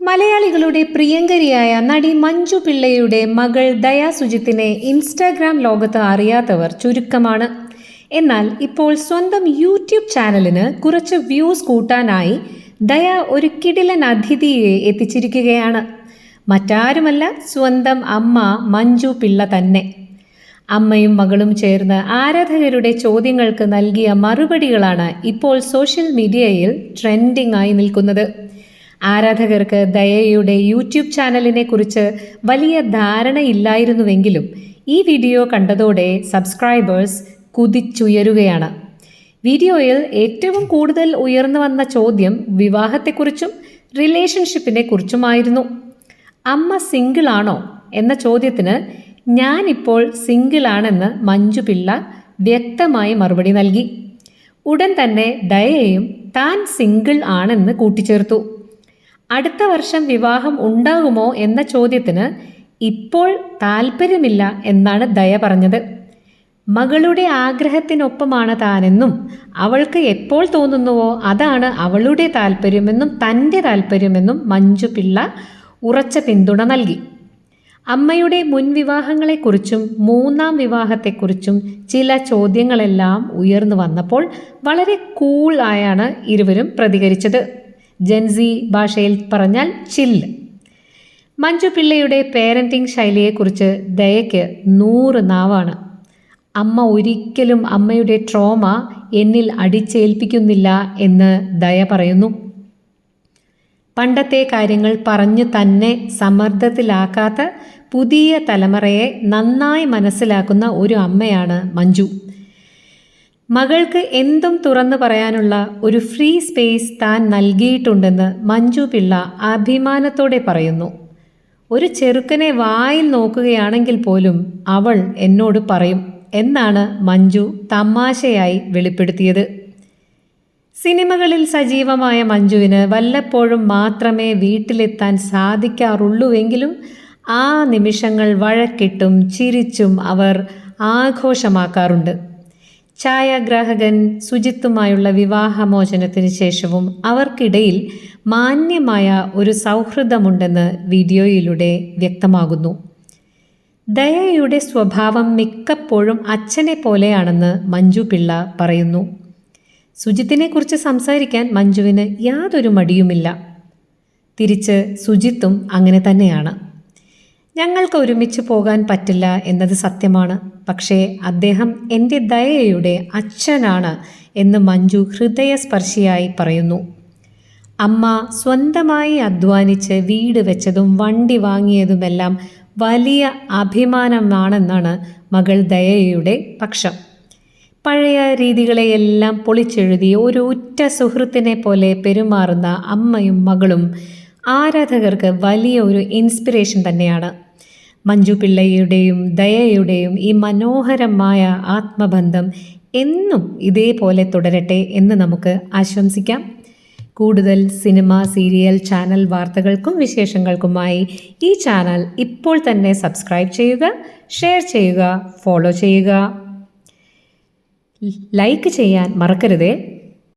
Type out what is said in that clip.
മലയാളികളുടെ പ്രിയങ്കരിയായ നടി മഞ്ജു പിള്ളയുടെ മകൾ ദയാ സുജിത്തിനെ ഇൻസ്റ്റാഗ്രാം ലോകത്ത് അറിയാത്തവർ ചുരുക്കമാണ്. എന്നാൽ ഇപ്പോൾ സ്വന്തം യൂട്യൂബ് ചാനലിന് കുറച്ച് വ്യൂസ് കൂട്ടാനായി ദയാ ഒരു കിടിലൻ അതിഥിയെ എത്തിച്ചിരിക്കുകയാണ്. മറ്റാരുമല്ല സ്വന്തം അമ്മ മഞ്ജു പിള്ള തന്നെ. അമ്മയും മകളും ചേർന്ന് ആരാധകരുടെ ചോദ്യങ്ങൾക്ക് നൽകിയ മറുപടികളാണ് ഇപ്പോൾ സോഷ്യൽ മീഡിയയിൽ ട്രെൻഡിംഗ് ആയി നിൽക്കുന്നത്. ആരാധകർക്ക് ദയയുടെ യൂട്യൂബ് ചാനലിനെ കുറിച്ച് വലിയ ധാരണയില്ലായിരുന്നുവെങ്കിലും ഈ വീഡിയോ കണ്ടതോടെ സബ്സ്ക്രൈബേഴ്സ് കുതിച്ചുയരുകയാണ്. വീഡിയോയിൽ ഏറ്റവും കൂടുതൽ ഉയർന്നു വന്ന ചോദ്യം വിവാഹത്തെക്കുറിച്ചും റിലേഷൻഷിപ്പിനെ കുറിച്ചുമായിരുന്നു അമ്മ സിംഗിളാണോ എന്ന ചോദ്യത്തിന് ഞാനിപ്പോൾ സിംഗിൾ ആണെന്ന് മഞ്ജു പിള്ള വ്യക്തമായി മറുപടി നൽകി. ഉടൻ തന്നെ ദയയും താൻ സിംഗിൾ ആണെന്ന് കൂട്ടിച്ചേർത്തു. അടുത്ത വർഷം വിവാഹം ഉണ്ടാകുമോ എന്ന ചോദ്യത്തിന് ഇപ്പോൾ താല്പര്യമില്ല എന്നാണ് ദയ പറഞ്ഞത്. മകളുടെ ആഗ്രഹത്തിനൊപ്പമാണ് താനെന്നും അവൾക്ക് എപ്പോൾ തോന്നുന്നുവോ അതാണ് അവളുടെ താല്പര്യമെന്നും തന്റെ താല്പര്യമെന്നും മഞ്ജു പിള്ള ഉറച്ച പിന്തുണ നൽകി. അമ്മയുടെ മുൻവിവാഹങ്ങളെക്കുറിച്ചും മൂന്നാം വിവാഹത്തെക്കുറിച്ചും ചില ചോദ്യങ്ങളെല്ലാം ഉയർന്നു വന്നപ്പോൾ വളരെ കൂൾ ആയാണ് ഇരുവരും പ്രതികരിച്ചത്. ജെൻസി ഭാഷയിൽ പറഞ്ഞാൽ ചില്ല് മഞ്ജു പിള്ളയുടെ പേരന്റിംഗ് ശൈലിയെക്കുറിച്ച് ദയയ്ക്ക് നൂറ് നാവാണ്. അമ്മ ഒരിക്കലും അമ്മയുടെ ട്രോമ എന്നിൽ അടിച്ചേൽപ്പിക്കുന്നില്ല എന്ന് ദയ പറയുന്നു. പണ്ടത്തെ കാര്യങ്ങൾ പറഞ്ഞു തന്നെ സമ്മർദ്ദത്തിലാക്കാത്ത പുതിയ തലമുറയെ നന്നായി മനസ്സിലാക്കുന്ന ഒരു അമ്മയാണ് മഞ്ജു. മകൾക്ക് എന്തും തുറന്നു പറയാനുള്ള ഒരു ഫ്രീ സ്പേസ് താൻ നൽകിയിട്ടുണ്ടെന്ന് മഞ്ജു പിള്ള അഭിമാനത്തോടെ പറയുന്നു. ഒരു ചെറുക്കനെ വായിൽ നോക്കുകയാണെങ്കിൽ പോലും അവൾ എന്നോട് പറയും എന്നാണ് മഞ്ജു തമാശയായി വെളിപ്പെടുത്തിയത്. സിനിമകളിൽ സജീവമായ മഞ്ജുവിന് വല്ലപ്പോഴും മാത്രമേ വീട്ടിലെത്താൻ സാധിക്കാറുള്ളൂവെങ്കിലും ആ നിമിഷങ്ങൾ വഴക്കിട്ടും ചിരിച്ചും അവർ ആഘോഷമാക്കാറുണ്ട്. ഛായാഗ്രാഹകൻ സുജിത്തുമായുള്ള വിവാഹമോചനത്തിന് ശേഷവും അവർക്കിടയിൽ മാന്യമായ ഒരു സൗഹൃദമുണ്ടെന്ന് വീഡിയോയിലൂടെ വ്യക്തമാകുന്നു. ദയയുടെ സ്വഭാവം മിക്കപ്പോഴും അച്ഛനെ പോലെയാണെന്ന് മഞ്ജു പിള്ള പറയുന്നു. സുജിത്തിനെക്കുറിച്ച് സംസാരിക്കാൻ മഞ്ജുവിന് യാതൊരു മടിയുമില്ല. തിരിച്ച് സുജിത്തും അങ്ങനെ തന്നെയാണ്. ഞങ്ങൾക്ക് ഒരുമിച്ച് പോകാൻ പറ്റില്ല എന്നത് സത്യമാണ്. പക്ഷേ അദ്ദേഹം എന്റെ ദയയുടെ അച്ഛനാണ് എന്ന് മഞ്ജു ഹൃദയസ്പർശിയായി പറയുന്നു. അമ്മ സ്വന്തമായി അധ്വാനിച്ച് വീട് വെച്ചതും വണ്ടി വാങ്ങിയതുമെല്ലാം വലിയ അഭിമാനമാണെന്നാണ് മകൾ ദയയുടെ പക്ഷം. പഴയ രീതികളെയെല്ലാം പൊളിച്ചെഴുതി ഒരു ഉറ്റ സുഹൃത്തിനെ പോലെ പെരുമാറുന്ന അമ്മയും മകളും ആരാധകർക്ക് വലിയ ഒരു ഇൻസ്പിറേഷൻ തന്നെയാണ്. മഞ്ജു പിള്ളയുടെയും ദയയുടെയും ഈ മനോഹരമായ ആത്മബന്ധം എന്നും ഇതേപോലെ തുടരട്ടെ എന്ന് നമുക്ക് ആശംസിക്കാം. കൂടുതൽ സിനിമ സീരിയൽ ചാനൽ വാർത്തകൾക്കും വിശേഷങ്ങൾക്കുമായി ഈ ചാനൽ ഇപ്പോൾ തന്നെ സബ്സ്ക്രൈബ് ചെയ്യുക ഷെയർ ചെയ്യുക ഫോളോ ചെയ്യുക. ലൈക്ക് ചെയ്യാൻ മറക്കരുതേ.